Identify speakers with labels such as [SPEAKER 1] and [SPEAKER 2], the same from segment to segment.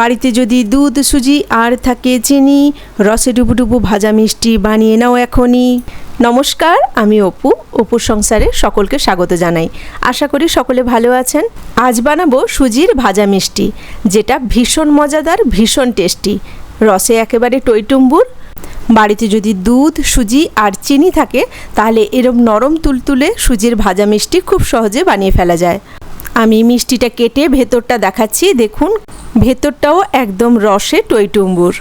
[SPEAKER 1] বাড়িতে যদি দুধ, সুজি আর থাকে চিনি, রসে ডুবুডুবু ভাজা মিষ্টি বানিয়ে নাও এখনই। নমস্কার, আমি অপু, অপুর সংসারে সকলকে স্বাগত জানাই। আশা করি সকলে ভালো আছেন। আজ বানাবো সুজির ভাজা মিষ্টি, যেটা ভীষণ মজাদার, ভীষণ টেস্টি। রসে একেবারে টইটুম্বুর। বাড়িতে যদি দুধ, সুজি আর চিনি থাকে, তাহলে এরম নরম তুলতুলে সুজির ভাজা মিষ্টি খুব সহজে বানিয়ে ফেলা যায়। আমি মিষ্টিটা কেটে ভেতরটা দেখাচ্ছি, দেখুন। ভেতরটাও একদম রসে টইটুম্বুর।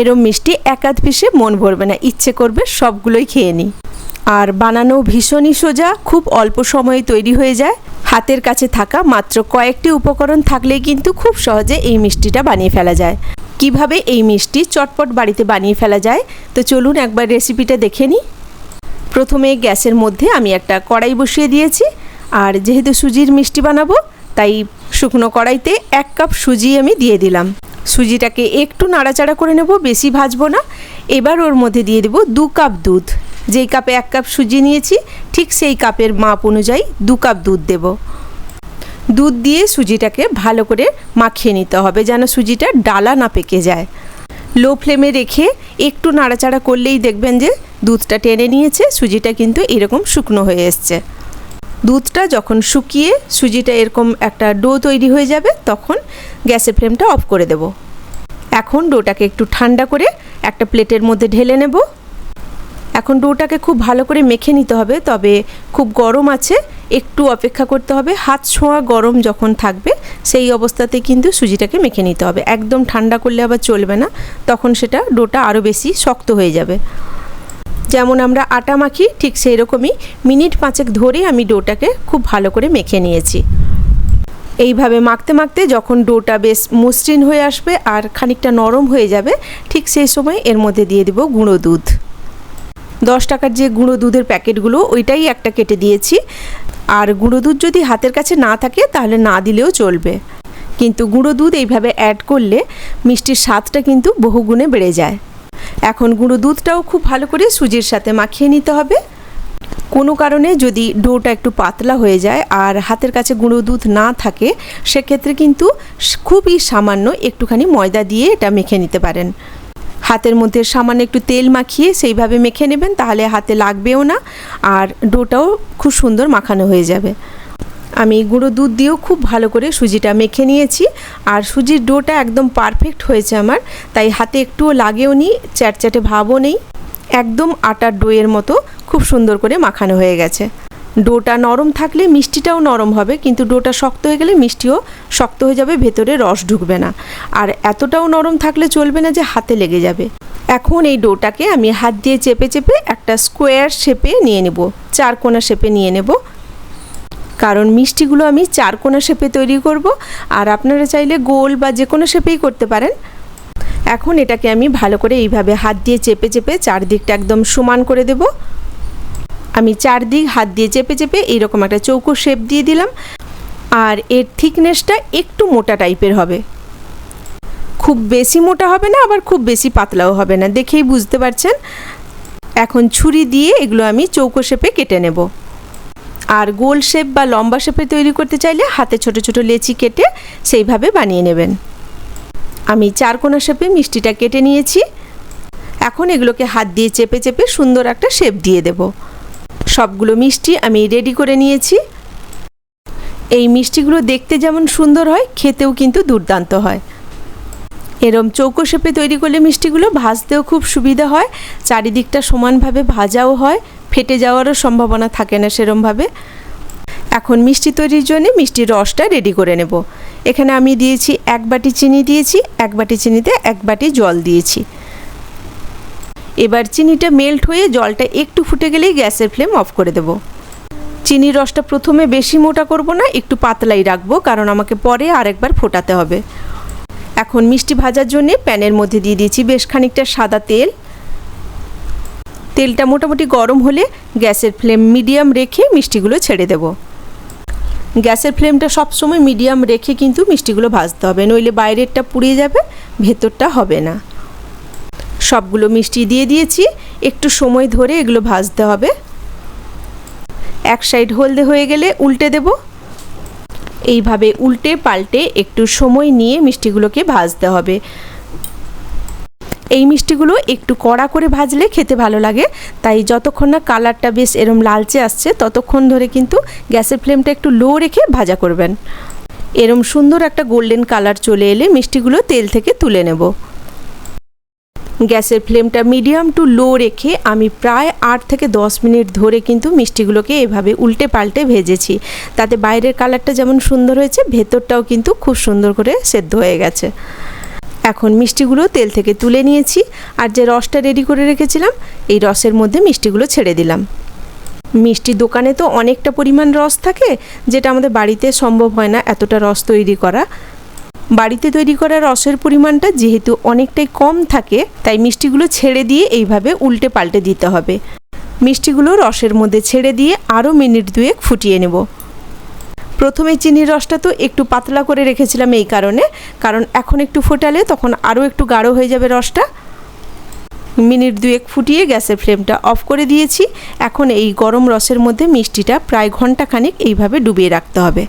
[SPEAKER 1] এরম মিষ্টি একাধ পিসে মন ভরবে না, ইচ্ছে করবে সবগুলোই খেয়ে নিই আর বানানো ভীষণই সোজা, খুব অল্প সময়ে তৈরি হয়ে যায়। হাতের কাছে থাকা মাত্র কয়েকটি উপকরণ থাকলেই কিন্তু খুব সহজে এই মিষ্টিটা বানিয়ে ফেলা যায়। কীভাবে এই মিষ্টি চটপট বাড়িতে বানিয়ে ফেলা যায়, তো চলুন একবার রেসিপিটা দেখে নিই প্রথমে গ্যাসের মধ্যে আমি একটা কড়াই বসিয়ে দিয়েছি, আর যেহেতু সুজির মিষ্টি বানাবো, তাই শুকনো কড়াইতে এক কাপ সুজি আমি দিয়ে দিলাম। সুজিটাকে একটু নাড়াচাড়া করে নেব, বেশি ভাজবো না। এবার ওর মধ্যে দিয়ে দেবো দু কাপ দুধ। যেই কাপে এক কাপ সুজি নিয়েছি, ঠিক সেই কাপের মাপ অনুযায়ী দু কাপ দুধ দেব। দুধ দিয়ে সুজিটাকে ভালো করে মাখিয়ে নিতে হবে যেন সুজিটা ডালা না পেকে যায়। লো ফ্লেমে রেখে একটু নাড়াচাড়া করলেই দেখবেন যে দুধটা টেনে নিয়েছে, সুজিটা কিন্তু এরকম শুকনো হয়ে এসছে। দুধটা যখন শুকিয়ে সুজিটা এরকম একটা ডো তৈরি হয়ে যাবে, তখন গ্যাসের ফ্লেমটা অফ করে দেব। এখন ডোটাকে একটু ঠান্ডা করে একটা প্লেটের মধ্যে ঢেলে নেব। এখন ডোটাকে খুব ভালো করে মেখে নিতে হবে, তবে খুব গরম আছে, একটু অপেক্ষা করতে হবে। হাত ছোঁয়া গরম যখন থাকবে, সেই অবস্থাতে কিন্তু সুজিটাকে মেখে নিতে হবে। একদম ঠান্ডা করলে আবার চলবে না, তখন সেটা ডোটা আরও বেশি শক্ত হয়ে যাবে। যেমন আমরা আটা মাখি, ঠিক সেই রকমই মিনিট পাঁচেক ধরে আমি ডোটাকে খুব ভালো করে মেখে নিয়েছি। এইভাবে মাখতে মাখতে যখন ডোটা বেশ মসৃণ হয়ে আসবে আর খানিকটা নরম হয়ে যাবে, ঠিক সেই সময় এর মধ্যে দিয়ে দেবো গুঁড়ো দুধ। দশ টাকার যে গুঁড়ো দুধের প্যাকেটগুলো, ওইটাই একটা কেটে দিয়েছি। আর গুঁড়ো দুধ যদি হাতের কাছে না থাকে, তাহলে না দিলেও চলবে। কিন্তু গুঁড়ো দুধ এইভাবে অ্যাড করলে মিষ্টির স্বাদটা কিন্তু বহুগুণে বেড়ে যায়। এখন গুঁড়ো দুধটাও খুব ভালো করে সুজির সাথে মাখিয়ে নিতে হবে। কোনো কারণে যদি ডোটা একটু পাতলা হয়ে যায় আর হাতের কাছে গুঁড়ো দুধ না থাকে, সেক্ষেত্রে কিন্তু খুবই সামান্য একটুখানি ময়দা দিয়ে এটা মেখে নিতে পারেন। হাতের মধ্যে সামান্য একটু তেল মাখিয়ে সেইভাবে মেখে নেবেন, তাহলে হাতে লাগবেও না আর ডোটাও খুব সুন্দর মাখানো হয়ে যাবে। আমি গুঁড়ো দুধ দিয়েও খুব ভালো করে সুজিটা মেখে নিয়েছি। আর সুজির ডোটা একদম পারফেক্ট হয়েছে আমার, তাই হাতে একটুও লাগেও নি, চ্যাটচ্যাটে ভাবও নেই। একদম আটার ডোয়ের মতো খুব সুন্দর করে মাখানো হয়ে গেছে। ডোটা নরম থাকলে মিষ্টিটাও নরম হবে, কিন্তু ডোটা শক্ত হয়ে গেলে মিষ্টিও শক্ত হয়ে যাবে, ভেতরে রস ঢুকবে না। আর এতটাও নরম থাকলে চলবে না যে হাতে লেগে যাবে। এখন এই ডোটাকে আমি হাত দিয়ে চেপে চেপে একটা স্কোয়ার শেপে নিয়ে নেব, চার কোনা শেপে নিয়ে নেব। কারণ মিষ্টিগুলো আমি চার কোনা শেপে তৈরি করব, আর আপনারা চাইলে গোল বা যে কোনো শেপেই করতে পারেন। এখন এটাকে আমি ভালো করে এইভাবে হাত দিয়ে চেপে চেপে চারদিকটা একদম সমান করে দেব। আমি চারদিক হাত দিয়ে চেপে চেপে এইরকম একটা চৌকো শেপ দিয়ে দিলাম, আর এর থিকনেসটা একটু মোটা টাইপের হবে। খুব বেশি মোটা হবে না, আবার খুব বেশি পাতলাও হবে না, দেখেই বুঝতে পারছেন? এখন ছুরি দিয়ে এগুলো আমি চৌকো শেপে কেটে নেব। আর গোল শেপ বা লম্বা শেপে তৈরি করতে চাইলে হাতে ছোট ছোট লেচি কেটে সেইভাবে বানিয়ে নেবেন। আমি চারকোনা শেপে মিষ্টিটা কেটে নিয়েছি। এখন এগুলোকে হাত দিয়ে চেপে চেপে সুন্দর একটা শেপ দিয়ে দেব। সবগুলো মিষ্টি আমি রেডি করে নিয়েছি। এই মিষ্টিগুলো দেখতে যেমন সুন্দর হয়, খেতেও কিন্তু দুর্দান্ত হয়। এরম চৌকো শেপে তৈরি করলে মিষ্টিগুলো ভাজতেও খুব সুবিধা হয়, চারিদিকটা সমানভাবে ভাজাও হয়। ফেটে যাওয়ারও সম্ভাবনা থাকে না সেরমভাবে। এখন মিষ্টি তৈরির জন্য মিষ্টির রসটা রেডি করে নেব। এখানে আমি দিয়েছি এক বাটি চিনি দিয়েছি, এক বাটি চিনিতে এক বাটি জল দিয়েছি। এবার চিনিটা মেল্ট হয়ে জলটা একটু ফুটে গেলেই গ্যাসের ফ্লেম অফ করে দেব। চিনির রসটা প্রথমে বেশি মোটা করব না, একটু পাতলাই রাখব, কারণ আমাকে পরে আরেকবার ফোটাতে হবে। এখন মিষ্টি ভাজার জন্য প্যানের মধ্যে দিয়ে দিয়েছি বেশ খানিকটা সাদা তেল। তেলটা মোটামুটি গরম হলে গ্যাসের ফ্লেম মিডিয়াম রেখে মিষ্টিগুলো ছেড়ে দেব। গ্যাসের ফ্লেমটা সবসময় মিডিয়াম রেখে কিন্তু মিষ্টিগুলো ভাজতে হবে, নইলে বাইরেরটা পুড়িয়ে যাবে, ভেতরটা হবে না। সবগুলো মিষ্টি দিয়ে দিয়েছি, একটু সময় ধরে এগুলো ভাজতে হবে। এক সাইড হলদে হয়ে গেলে উল্টে দেব। এইভাবে উল্টে পাল্টে একটু সময় নিয়ে মিষ্টিগুলোকে ভাজতে হবে। এই মিষ্টিগুলো একটু কড়া করে ভাজলে খেতে ভালো লাগে। তাই যতক্ষণ না কালারটা বেশ এরম লালচে আসছে, ততক্ষণ ধরে কিন্তু গ্যাসের ফ্লেমটা একটু লো রেখে ভাজা করবেন। এরম সুন্দর একটা গোল্ডেন কালার চলে এলে মিষ্টিগুলো তেল থেকে তুলে নেব। গ্যাসের ফ্লেমটা মিডিয়াম টু লো রেখে আমি প্রায় আট থেকে দশ মিনিট ধরে কিন্তু মিষ্টিগুলোকে এভাবে উল্টে পাল্টে ভেজেছি। তাতে বাইরের কালারটা যেমন সুন্দর হয়েছে, ভেতরটাও কিন্তু খুব সুন্দর করে সেদ্ধ হয়ে গেছে। এখন মিষ্টিগুলো তেল থেকে তুলে নিয়েছি আর যে রসটা রেডি করে রেখেছিলাম, এই রসের মধ্যে মিষ্টিগুলো ছেড়ে দিলাম। মিষ্টি দোকানে তো অনেকটা পরিমাণ রস থাকে, যেটা আমাদের বাড়িতে সম্ভব হয় না এতটা রস তৈরি করা। বাড়িতে তৈরি করা রসের পরিমাণটা যেহেতু অনেকটাই কম থাকে, তাই মিষ্টিগুলো ছেড়ে দিয়ে এইভাবে উল্টে পাল্টে দিতে হবে। মিষ্টিগুলো রসের মধ্যে ছেড়ে দিয়ে আরও মিনিট দুয়েক ফুটিয়ে নেব। প্রথমে চিনির রসটা তো একটু পাতলা করে রেখেছিলাম এই কারণে, কারণ এখন একটু ফোটালে তখন আরও একটু গাঢ় হয়ে যাবে রসটা। মিনিট দুয়েক ফুটিয়ে গ্যাসের ফ্লেমটা অফ করে দিয়েছি। এখন এই গরম রসের মধ্যে মিষ্টিটা প্রায় ঘন্টাখানিক এইভাবে ডুবিয়ে রাখতে হবে।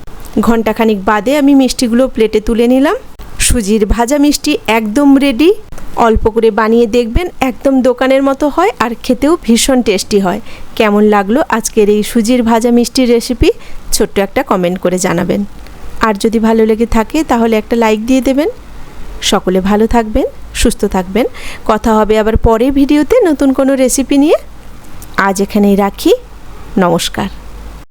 [SPEAKER 1] ঘন্টাখানিক বাদে আমি মিষ্টিগুলো প্লেটে তুলে নিলাম। সুজির ভাজা মিষ্টি একদম রেডি অল্প করে বানিয়ে দেখবেন, একদম দোকানের মতো হয় আর খেতেও ভীষণ টেস্টি হয়। কেমন লাগল আজকের এই সুজির ভাজা মিষ্টির রেসিপি ছোট্ট একটা কমেন্ট করে জানাবেন। আর যদি ভালো লেগে থাকে তাহলে একটা লাইক দিয়ে দেবেন। সকলে ভালো থাকবেন, সুস্থ থাকবেন। কথা হবে আবার পরে ভিডিওতে নতুন কোনো রেসিপি নিয়ে। আজ এখানেই রাখি। নমস্কার।